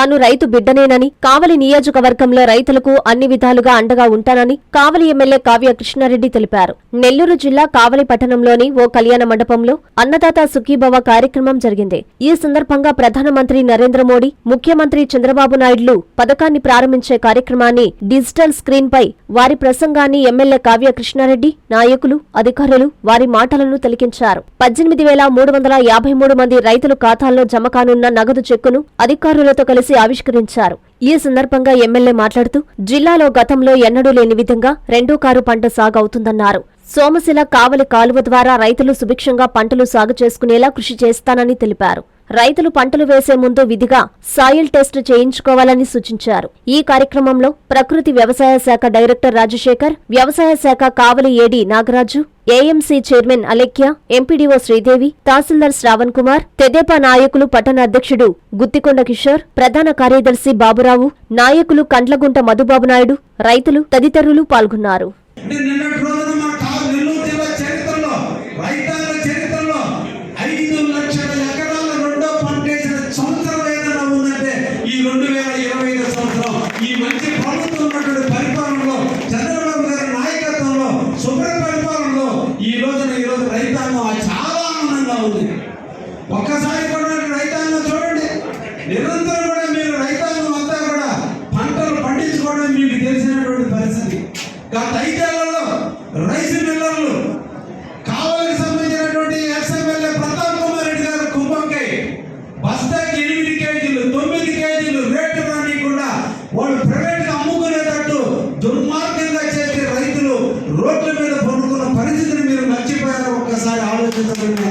తాను రైతు బిడ్డనేనని కావలి నియోజకవర్గంలో రైతులకు అన్ని విధాలుగా అండగా ఉంటానని కావలి ఎమ్మెల్యే కావ్య కృష్ణారెడ్డి తెలిపారు. నెల్లూరు జిల్లా కావలి పట్టణంలోని ఓ కళ్యాణ మండపంలో అన్నదాత సుఖీభవ కార్యక్రమం జరిగింది. ఈ సందర్భంగా ప్రధానమంత్రి నరేంద్ర మోడీ ముఖ్యమంత్రి చంద్రబాబు నాయుడులు పథకాన్ని ప్రారంభించే కార్యక్రమాన్ని డిజిటల్ స్క్రీన్ పై వారి ప్రసంగాన్ని ఎమ్మెల్యే కావ్య కృష్ణారెడ్డి నాయకులు అధికారులు వారి మాటలను తిలకించారు. పద్దెనిమిది వేల మూడు వందల యాభై మూడు మంది రైతుల ఖాతాల్లో జమ కానున్న నగదు చెక్కును అధికారులతో కలిసి ఆవిష్కరించారు. ఈ సందర్భంగా ఎమ్మెల్యే మాట్లాడుతూ జిల్లాలో గతంలో ఎన్నడూ లేని విధంగా రెండో కారు పంట సాగవుతుందన్నారు. సోమశిల కావలి కాలువ ద్వారా రైతులు సుభిక్షంగా పంటలు సాగు చేసుకునేలా కృషి చేస్తానని తెలిపారు. రైతులు పంటలు వేసే ముందు విధిగా సాయిల్ టెస్ట్ చేయించుకోవాలని సూచించారు. ఈ కార్యక్రమంలో ప్రకృతి వ్యవసాయ శాఖ డైరెక్టర్ రాజశేఖర్ వ్యవసాయ శాఖ Kavali AD Nagaraju AMC chairman Alekya MPDO Sridevi తహసీల్దార్ శ్రావణ్ కుమార్ తెదేపా నాయకులు పట్టణ అధ్యక్షుడు గుత్తికొండ కిషోర్ ప్రధాన కార్యదర్శి బాబురావు నాయకులు కండ్లగుంట మధుబాబు నాయుడు రైతులు తదితరులు పాల్గొన్నారు.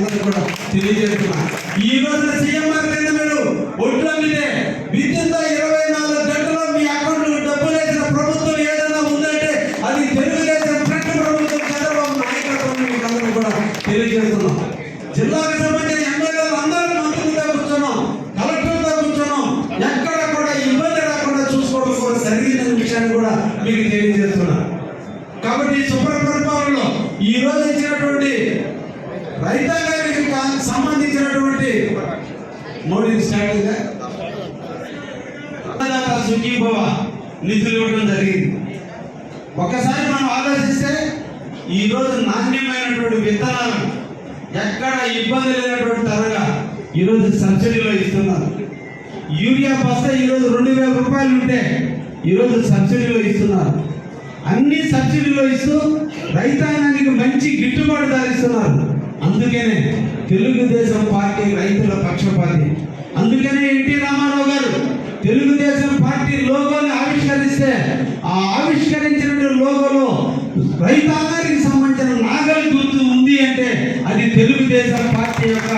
ఆలోచించమని కూడా తెలియజేస్తున్నా. ఈ రోజున సీఎం గారి కింద మీరు ఒడ్లు మీదే విద్యుత్ ఇరవై నాలుగు గంటలు మీ అకౌంట్లో డబ్బులు వేసిన ప్రభుత్వం ఏదైనా ఉందంటే అది తెలుగుదేశం ఫ్రంట్ ప్రభుత్వం చంద్రబాబు నాయకత్వం మీకు అందరూ కూడా తెలియజేస్తున్నాం. జిల్లాకు సంబంధించిన ఎమ్మెల్యేలు అందరూ మంత్రులతో కూర్చున్నాం. కలెక్టర్తో కూర్చున్నాం. ఎక్కడ కూడా ఇబ్బంది రాకుండా చూసుకోవడం కూడా జరిగిందనే విషయాన్ని కూడా మీకు తెలియజేస్తున్నా. కాబట్టి ఈ శుభ్ర పరిపాలనలో ఈ రోజు ఇచ్చినటువంటి రైతాంగ కా- సంబంధించినటువంటి మోడీ స్టార్ట్ సుఖీభవ నిధులు ఇవ్వడం జరిగింది. ఒకసారి మనం ఆలోచిస్తే ఈరోజు నాణ్యమైనటువంటి విత్తనాలు ఎక్కడ ఇబ్బంది లేనటువంటి ధరగా ఈరోజు సబ్సిడీలో ఇస్తున్నారు. యూరియా బస్తా ఈరోజు రెండు వేల రూపాయలు ఉంటే ఈరోజు సబ్సిడీలో ఇస్తున్నారు. అన్ని సబ్సిడీలో ఇస్తూ రైతాంగానికి మంచి గిట్టుబాటు ధర ఇస్తున్నారు. అందుకనే తెలుగుదేశం పార్టీ రైతుల పక్షపాతి. అందుకనే ఎన్టీ రామారావు గారు తెలుగుదేశం పార్టీ లోగోని ఆవిష్కరిస్తే ఆ ఆవిష్కరించిన లోగోలో రైతాంగానికి సంబంధించిన నాగలి గుర్తు ఉంది అంటే అది తెలుగుదేశం పార్టీ యొక్క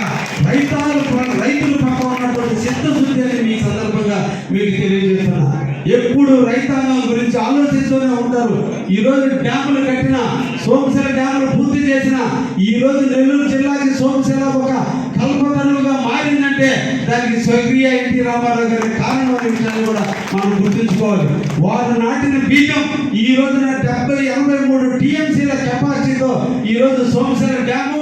రైతాలు రైతుల పక్కన ఉన్నటువంటి చిత్తశుద్ధి అని మీ సందర్భంగా మీకు తెలియజేస్తున్నా. ఎప్పుడు రైతాంగం గురించి ఆలోచన చేస్తూనే ఉంటారు. ఈ రోజు డ్యాములు కట్టిన సోమశిల డ్యాములు పూర్తి చేసిన ఈ రోజు నెల్లూరు జిల్లాకి సోమశిల ఒక కల్పతరువుగా మారిందంటే దానికి స్వగ్రీయ ఎన్టీ రామారావు గారి కారణం అనే విషయాన్ని కూడా మనం గుర్తుంచుకోవాలి. వారు నాటిన బీజం ఈ రోజున డెబ్బై ఎనభై మూడు టీఎంసీల కెపాసిటీతో ఈ రోజు సోమశిల డ్యాము